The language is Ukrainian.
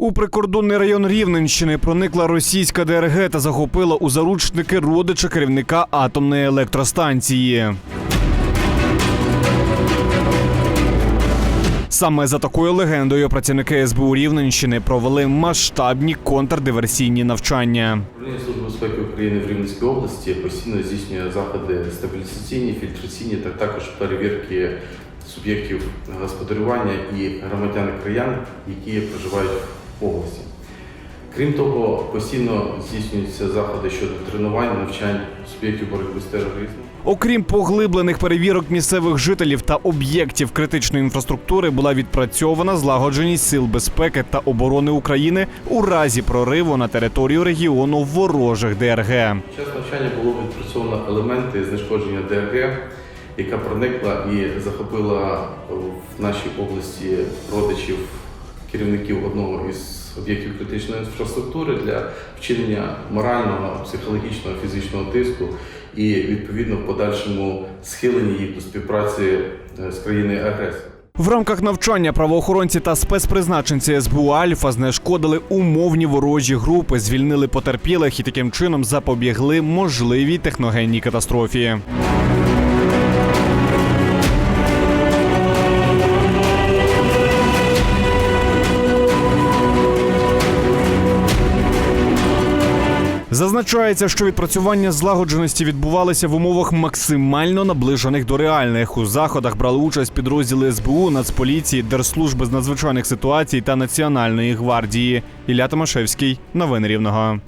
У прикордонний район Рівненщини проникла російська ДРГ та захопила у заручники родича керівника атомної електростанції. Саме за такою легендою працівники СБУ Рівненщини провели масштабні контрдиверсійні навчання. Управління Служби безпеки України в Рівненській області постійно здійснює заходи стабілізаційні, фільтраційні та також перевірки суб'єктів господарювання і громадян краян, які проживають. Крім того, постійно здійснюються заходи щодо тренувань, навчань суб'єктів боротьби з тероризмом. Окрім поглиблених перевірок місцевих жителів та об'єктів критичної інфраструктури, була відпрацьована злагодженість сил безпеки та оборони України у разі прориву на територію регіону ворожих ДРГ. Під час навчання було відпрацьовано елементи знешкодження ДРГ, яка проникла і захопила в нашій області родичів керівників одного із об'єктів критичної інфраструктури для вчинення морального, психологічного, фізичного тиску і відповідно в подальшому схилення їх до співпраці е, з країною агресором. В рамках навчання правоохоронці та спецпризначенці СБУ Альфа знешкодили умовні ворожі групи, звільнили потерпілих і таким чином запобігли можливій техногенній катастрофі. Зазначається, що відпрацювання злагодженості відбувалися в умовах максимально наближених до реальних. У заходах брали участь підрозділи СБУ, Нацполіції, Держслужби з надзвичайних ситуацій та Національної гвардії. Ілля Томашевський, новини Рівного.